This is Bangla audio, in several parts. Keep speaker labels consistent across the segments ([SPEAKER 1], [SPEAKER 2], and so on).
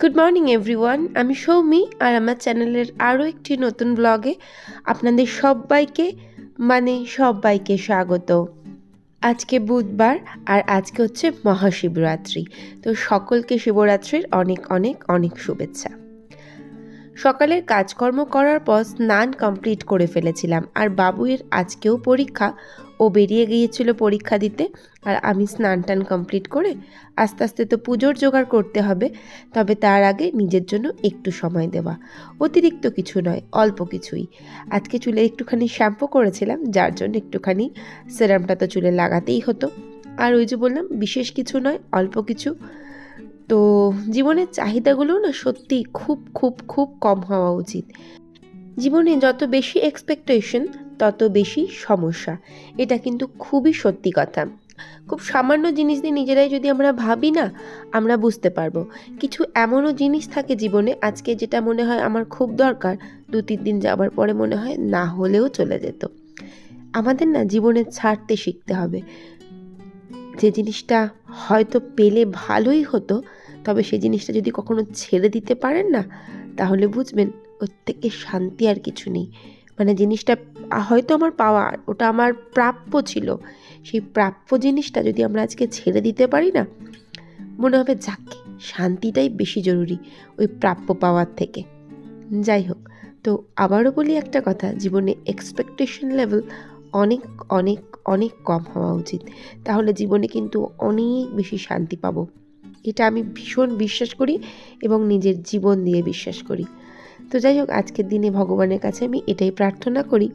[SPEAKER 1] গুড মর্নিং এভরিওয়ান আমি সৌমি আর আমার চ্যানেলের আরও একটি নতুন ব্লগে আপনাদের সবাইকে মানে সবাইকে স্বাগত। আজকে বুধবার আর আজকে হচ্ছে মহাশিবরাত্রি। তো সকলকে শিবরাত্রির অনেক অনেক অনেক শুভেচ্ছা। সকালের কাজকর্ম করার পর স্নান কমপ্লিট করে ফেলেছিলাম। আর বাবুয়ের আজকেও পরীক্ষা। ও বেরিয়ে গিয়েছিল পরীক্ষা দিতে। আর আমি স্নান টান কমপ্লিট করে আস্তে আস্তে তো পুজোর জোগাড় করতে হবে। তবে তার আগে নিজের জন্য একটু সময় দেওয়া। অতিরিক্ত কিছু নয়, অল্প কিছুই। আজকে চুলে একটুখানি শ্যাম্পু করেছিলাম, যার জন্য একটুখানি সেরামটা তো চুলে লাগাতেই হতো। আর ওই যে বললাম, বিশেষ কিছু নয়, অল্প কিছু। তো জীবনের চাহিদাগুলো না সত্যি খুব খুব খুব কম হওয়া উচিত। জীবনে যত বেশি এক্সপেকটেশন তত বেশি সমস্যা। এটা কিন্তু খুবই সত্যি কথা। খুব সামান্য জিনিস দিয়ে নিজেরাই যদি আমরা ভাবি না, আমরা বুঝতে পারব। কিছু এমনও জিনিস থাকে জীবনে, আজকে যেটা মনে হয় আমার খুব দরকার, দু, তিন দিন যাবার পরে মনে হয় না হলেও চলে যেত। আমাদের না জীবনে ছাড়তে শিখতে হবে। যে জিনিসটা হয়তো পেলে ভালোই হতো, তবে সেই জিনিসটা যদি কখনো ছেড়ে দিতে পারেন না, তাহলে বুঝবেন ওর থেকে শান্তি আর কিছু নেই। মানে জিনিসটা হয়তো আমার পাওয়া, ওটা আমার প্রাপ্য ছিল। সেই প্রাপ্য জিনিসটা যদি আমরা আজকে ছেড়ে দিতে পারি না, মনে হবে, যাকে, শান্তিটাই বেশি জরুরি ওই প্রাপ্য পাওয়ার থেকে। যাই হোক, তো আবারও বলি একটা কথা, জীবনে এক্সপেকটেশন লেভেল অনেক অনেক অনেক কম হওয়া উচিত। তাহলে জীবনে কিন্তু অনেক বেশি শান্তি পাবো। এটা আমি ভীষণ বিশ্বাস করি এবং নিজের জীবন দিয়ে বিশ্বাস করি। তো যাই হোক, আজকের দিনে ভগবানের কাছে আমি এটাই প্রার্থনা করি।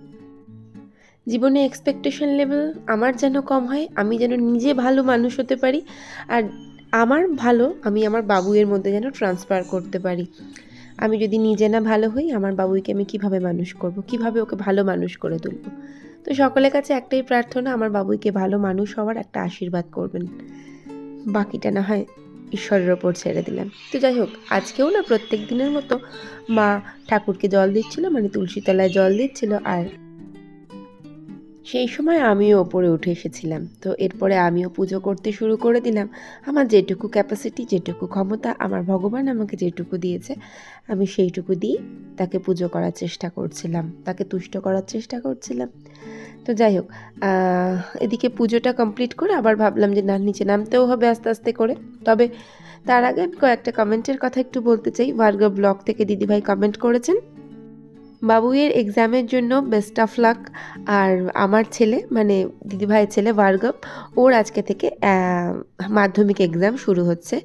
[SPEAKER 1] জীবনে এক্সপেকটেশন লেভেল আমার যেন কম হয়, আমি যেন নিজে ভালো মানুষ হতে পারি আর আমার ভালো আমি আমার বাবুয়ের মধ্যে যেন ট্রান্সফার করতে পারি। আমি যদি নিজে না ভালো হই, আমার বাবুইকে আমি কীভাবে মানুষ করব? কীভাবে ওকে ভালো মানুষ করে তুলব? তো সকলের কাছে একটাই প্রার্থনা, আমার বাবুইকে ভালো মানুষ হওয়ার একটা আশীর্বাদ করবেন। বাকিটা না হয় ঈশ্বরের ওপর ছেড়ে দিলাম। তো যাই হোক, আজকেও না প্রত্যেক দিনের মতো মা ঠাকুরকে জল দিচ্ছিল মানে তুলসী তলায় জল দিচ্ছিল, আর সেই সময় আমিও ওপরে উঠে এসেছিলাম। তো এরপরে আমিও পুজো করতে শুরু করে দিলাম। আমার যেটুকু ক্যাপাসিটি যেটুকু ক্ষমতা, আমার ভগবান আমাকে যেটুকু দিয়েছে, আমি সেইটুকু দিয়ে তাকে পুজো করার চেষ্টা করছিলাম, তাকে তুষ্ট করার চেষ্টা করছিলাম। তো যাই হোক এদিকে পুজোটা কমপ্লিট করে আবার ভাবলাম যে না, নিচে নামতেও হবে আস্তে আস্তে করে। তবে তার আগে আমি কয়েকটা কমেন্টের কথা একটু বলতে চাই। ভার্গ ব্লগ থেকে দিদিভাই কমেন্ট করেছেন। বাবুয়ের এক্সামের জন্য বেস্ট অফ লাক আর আমার ছেলে মানে দিদিভাইয়ের ছেলে ভার্গব, ওর আজকে থেকে মাধ্যমিক এক্সাম শুরু হচ্ছে।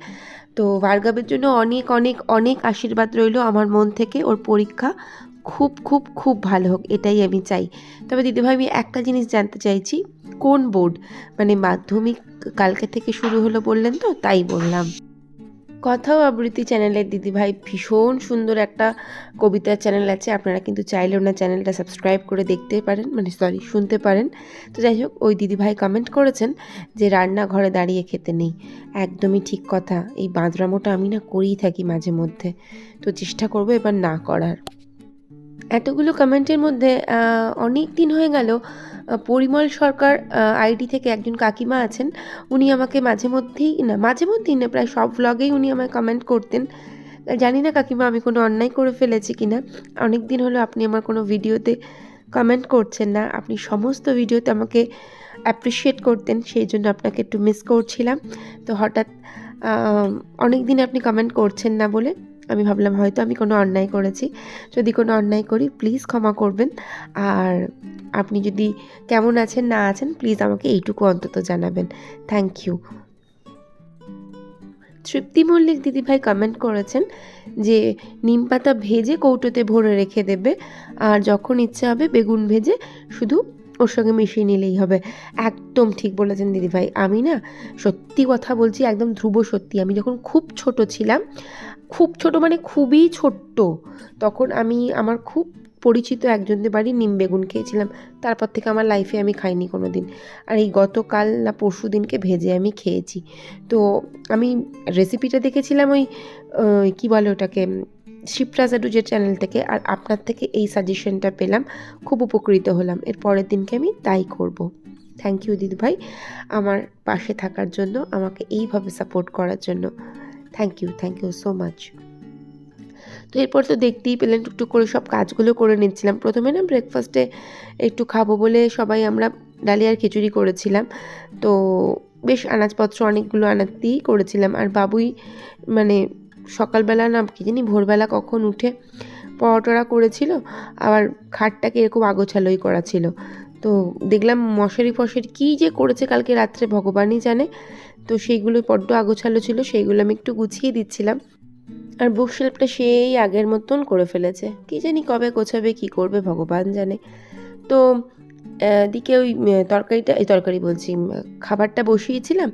[SPEAKER 1] তো ভার্গবের জন্য অনেক অনেক অনেক আশীর্বাদ রইল আমার মন থেকে। ওর পরীক্ষা খুব খুব খুব ভালো হোক, এটাই আমি চাই। তবে দিদিভাই, আমি একটা জিনিস জানতে চাইছি, কোন বোর্ড মানে মাধ্যমিক কালকে থেকে শুরু হলো বললেন তো, তাই বললাম। কথাও আবৃত্তি চ্যানেলের দিদিভাই ভীষণ সুন্দর একটা কবিতার চ্যানেল আছে। আপনারা কিন্তু চাইলে ওনার চ্যানেলটা সাবস্ক্রাইব করে দেখতে পারেন মানে সরি শুনতে পারেন। তো যাই হোক, ওই দিদিভাই কমেন্ট করেছেন যে, রান্নাঘরে দাঁড়িয়ে খেতে নেই। একদমই ঠিক কথা। এই বাঁদরামোটা আমি না করেই থাকি মাঝে মধ্যে। তো চেষ্টা করব এবার না করার। এতগুলো কমেন্টের মধ্যে অনেক দিন হয়ে গেল পরিমল সরকার আইডি থেকে একজন কাকিমা আছেন, উনি আমাকে মাঝে মধ্যেই, না, মাঝে মধ্যেই না, প্রায় সব ব্লগেই উনি আমায় কমেন্ট করতেন। জানি না কাকিমা, আমি কোনো অন্যায় করে ফেলেছি কি না, অনেক দিন হলো আপনি আমার কোনো ভিডিওতে কমেন্ট করছেন না, আপনি সমস্ত ভিডিওতে আমাকে অ্যাপ্রিসিয়েট করতেন, সেই জন্য আপনাকে একটু মিস করছিলাম। তো হঠাৎ অনেক দিন আপনি কমেন্ট করছেন না বলে আমি ভাবলাম হয়তো আমি কোনো অন্যায় করেছি। যদি কোনো অন্যায় করি প্লিজ ক্ষমা করবেন। আর আপনি যদি কেমন আছেন, না আছেন প্লিজ আমাকে এইটুকু অন্তত জানাবেন। থ্যাংক ইউ তৃপ্তি মল্লিক দিদিভাই কমেন্ট করেছেন যে, নিম পাতা ভেজে কৌটোতে ভরে রেখে দেবে। আর যখন ইচ্ছে হবে, বেগুন ভেজে শুধু ওর সঙ্গে মিশিয়ে নিলেই হবে। একদম ঠিক বলেছেন দিদিভাই। আমি না সত্যি কথা বলছি, একদম ধ্রুব সত্যি। আমি যখন খুব ছোট ছিলাম খুব ছোট মানে খুবই ছোট্ট। তখন আমি আমার খুব পরিচিত একজনদের বাড়ি নিম বেগুন খেয়েছিলাম। তারপর থেকে আমার লাইফে আমি খাইনি কোনো দিন আর এই গতকাল না পরশু দিনকে ভেজে আমি খেয়েছি। তো আমি রেসিপিটা দেখেছিলাম ওই কী বলে ওটাকে শিপ্রা চ্যানেল থেকে। আর আপনার থেকে এই সাজেশনটা পেলাম। খুব উপকৃত হলাম। এর পরের দিনকে আমি তাই করব। থ্যাংক ইউ দিদি ভাই আমার পাশে থাকার জন্য, আমাকে এইভাবে সাপোর্ট করার জন্য। Thank you thank you so much তো এরপর তো দেখতেই পেলেন, টুকটুক করে সব কাজগুলো করে নিচ্ছিলাম। প্রথমে না ব্রেকফাস্টে একটু খাব বলে সবাই আমরা ডালিয়ার খিচুড়ি করেছিলাম। তো বেশ আনাজপত্র অনেকগুলো আনাতেই করেছিলাম। আর বাবুই মানে সকালবেলা না কি জানি ভোরবেলা কখন উঠে পরোটারা করেছিল, আবার খাটটাকে এরকম আগোছালোই করা ছিল। তো দেখলাম মশারি ফশারি কী যে করেছে কালকে রাত্রে ভগবানই জানে। তো সেইগুলো বড্ড আগোছালো ছিল, সেইগুলো আমি একটু গুছিয়ে দিচ্ছিলাম। আর বুক শেলফটা সেই আগের মতন করে ফেলেছে। কী জানি কবে গোছাবে, কী করবে, ভগবান জানে। তো দিকে ওই তরকারিটা, এই তরকারি বলছি খাবারটা বসিয়েছিলাম,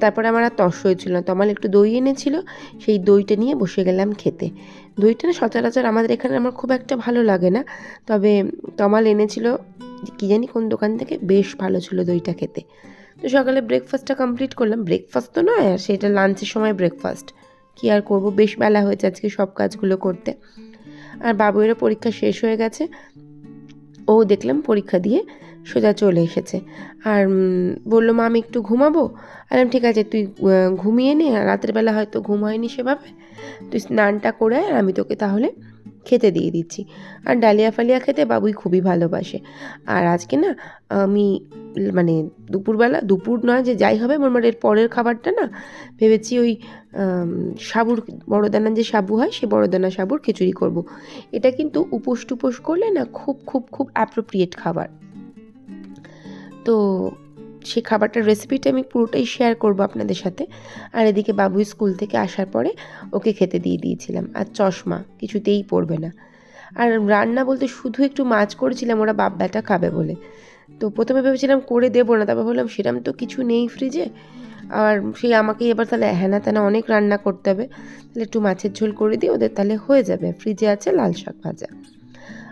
[SPEAKER 1] তারপরে আমার আর তর্স হয়েছিল না। তমাল একটু দই এনেছিল, সেই দইটা নিয়ে বসে গেলাম খেতে। দইটা না সচরাচর আমাদের এখানে আমার খুব একটা ভালো লাগে না। তবে তমাল এনেছিল, কী জানি কোন দোকান থেকে, বেশ ভালো ছিল দইটা খেতে। তো সকালে ব্রেকফাস্টটা কমপ্লিট করলাম। ব্রেকফাস্ট তো নয়, আর সেটা লাঞ্চের সময় ব্রেকফাস্ট কী আর করব? বেশ বেলা হয়েছে আজকে সব কাজগুলো করতে। আর বাবুয়েরও পরীক্ষা শেষ হয়ে গেছে। ও দেখলাম পরীক্ষা দিয়ে সোজা চলে এসেছে। আর বলল, মা, আমি একটু ঘুমাবো? আর ঠিক আছে, তুই ঘুমিয়ে নে। রাতের বেলা হয়তো ঘুম হয়নি সেভাবে। তুই স্নানটা করে আর আমি তোকে তাহলে খেতে দিয়ে দিচ্ছি। আর ডালিয়া ফালিয়া খেতে বাবুই খুবই ভালোবাসে। আর আজকে না, আমি মানে দুপুরবেলা, দুপুর নয় যে যাই হবে মোট এর পরের খাবারটা না, ভেবেছি ওই সাবুর বড়দানা যে সাবু হয়, সে বড়দানা সাবুর খিচুড়ি করব। এটা কিন্তু উপোস টুপোস করলে না খুব খুব খুব অ্যাপ্রোপ্রিয়েট খাবার। তো সেই খাবারটার রেসিপিটা আমি পুরোটাই শেয়ার করব আপনাদের সাথে। আর এদিকে বাবু স্কুল থেকে আসার পরে ওকে খেতে দিয়ে দিয়েছিলাম। আর চশমা, কিছুতেই পড়বে না। আর রান্না বলতে শুধু একটু মাছ করেছিলাম, ওরা বাপ ব্যাটা খাবে বলে। তো প্রথমে ভেবেছিলাম করে দেবো না, তারপর বললাম সেরকম তো কিছু নেই ফ্রিজে আর সেই আমাকে এবার তাহলে হ্যানা তেনা অনেক রান্না করতে হবে। তাহলে একটু মাছের ঝোল করে দিই ওদের তাহলে হয়ে যাবে। ফ্রিজে আছে লাল শাক ভাজা।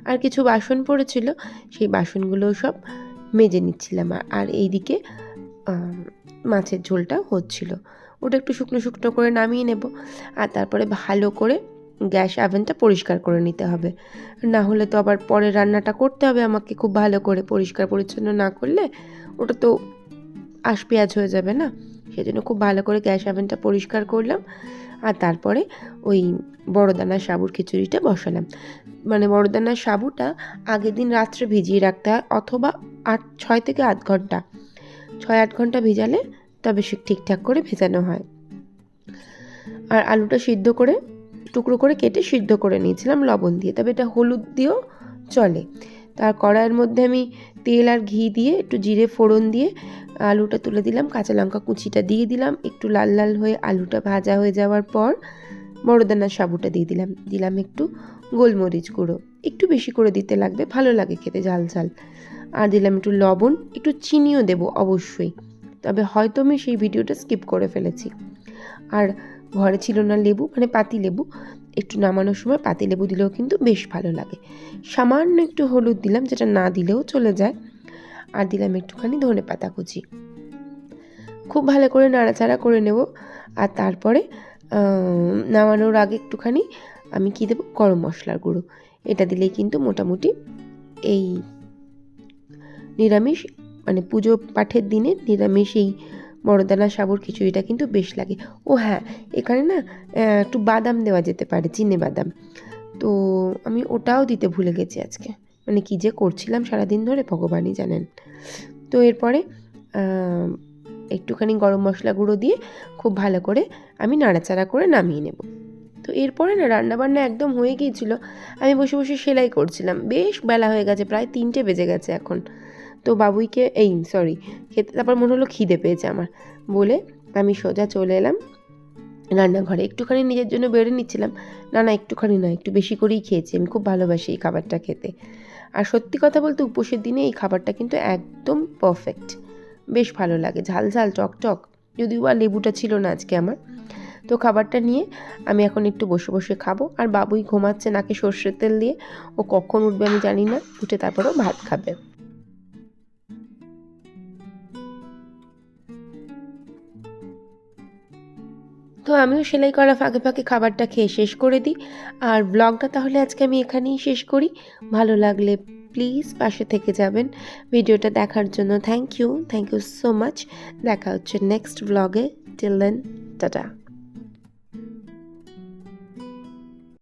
[SPEAKER 1] আর কিছু বাসন পড়েছিল, সেই বাসনগুলো সব মেজে নিচ্ছিলাম। আর এইদিকে মাছের ঝোলটা হচ্ছিল। ওটা একটু শুকনো শুকনো করে নামিয়ে নেব। আর তারপরে ভালো করে গ্যাস আভেনটা পরিষ্কার করে নিতে হবে। না হলে তো আবার পরে রান্নাটা করতে হবে আমাকে খুব ভালো করে। পরিষ্কার পরিচ্ছন্ন না করলে ওটা তো আশ পেঁয়াজ হয়ে যাবে না। সেজন্য খুব ভালো করে গ্যাস আভেনটা পরিষ্কার করলাম। আর তারপরে ওই বড়দানা সাবুর খিচুড়িটা বসালাম। মানে বড়দানার সাবুটা আগের দিন রাত্রে ভিজিয়ে রাখতে হয়, অথবা আট, ছয় থেকে আধ ঘণ্টা। ছয়, আট ঘণ্টা ভেজালে তবে সে ঠিকঠাক করে ভেজানো হয়। আর আলুটা সিদ্ধ করে, টুকরো করে কেটে সিদ্ধ করে নিয়েছিলাম লবণ দিয়ে, তবে এটা হলুদ দিয়েও চলে। তার কড়াইয়ের মধ্যে আমি তেল আর ঘি দিয়ে, একটু জিরে ফোড়ন দিয়ে আলুটা তুলে দিলাম, কাঁচা লঙ্কা কুচিটা দিয়ে দিলাম, একটু লাল লাল হয়ে আলুটা ভাজা হয়ে যাওয়ার পর বড়দানার সাবুটা দিয়ে দিলাম। দিলাম একটু গোলমরিচ গুঁড়ো। একটু বেশি করে দিতে লাগবে, ভালো লাগে খেতে ঝাল ঝাল। আর দিলাম একটু লবণ, একটু চিনিও দেব অবশ্যই। তবে হয়তো আমি সেই ভিডিওটা স্কিপ করে ফেলেছি। আর ঘরে ছিল না লেবু মানে পাতি লেবু। একটু নামানোর সময় পাতি লেবু দিলেও কিন্তু বেশ ভালো লাগে। সামান্য একটু হলুদ দিলাম, যেটা না দিলেও চলে যায়। আর দিলাম একটুখানি ধনে পাতা কুচি। খুব ভালো করে নাড়াচাড়া করে নেব। আর তারপরে নামানোর আগে একটুখানি আমি কী দেবো? গরম মশলার গুঁড়ো। এটা দিলেই কিন্তু মোটামুটি এই নিরামিষ মানে পুজো পাঠের দিনে নিরামিষ এই বড়দানা সাবুর খিচুড়িটা কিন্তু বেশ লাগে। ও হ্যাঁ এখানে না একটু বাদাম দেওয়া যেতে পারে, চিনে বাদাম। তো আমি ওটাও দিতে ভুলে গেছি আজকে। মানে কী যে করছিলাম সারাদিন ধরে, ভগবানই জানেন। তো এরপরে একটুখানি গরম মশলা গুঁড়ো দিয়ে খুব ভালো করে আমি নাড়াচাড়া করে নামিয়ে নেব। তো এরপরে না রান্নাবান্না একদম হয়ে গিয়েছিল। আমি বসে বসে সেলাই করছিলাম। বেশ বেলা হয়ে গেছে, প্রায় তিনটে বেজে গেছে এখন। তো বাবুইকে, এই সরি খেতে তারপর মনে হলো খিদে পেয়েছে আমার। বলে আমি সোজা চলে এলাম রান্নাঘরে। একটুখানি নিজের জন্য বেড়ে নিচ্ছিলাম। না না, একটুখানি না একটু বেশি করেই খেয়েছি। আমি খুব ভালোবাসি এই খাবারটা খেতে। আর সত্যি কথা বলতে উপোসের দিনে এই খাবারটা কিন্তু একদম পারফেক্ট বেশ ভালো লাগে। ঝাল ঝাল টক। যদিও বা লেবুটা ছিল না আজকে আমার। তো খাবারটা নিয়ে আমি এখন একটু বসে বসে খাব। আর বাবুই ঘুমাচ্ছে নাকি সর্ষের তেল দিয়ে। ও কখন উঠবে আমি জানি না। উঠে তারপরেও ভাত খাবে। তো আমিও সেলাই করা ফাঁকে ফাঁকে খাবারটা খেয়ে শেষ করে দিই। আর ব্লগটা তাহলে আজকে আমি এখানেই শেষ করি। ভালো লাগলে প্লিজ পাশে থেকে যাবেন। ভিডিওটা দেখার জন্য thank you thank you so much দেখা হচ্ছে নেক্সট ব্লগে টিল দেন টাটা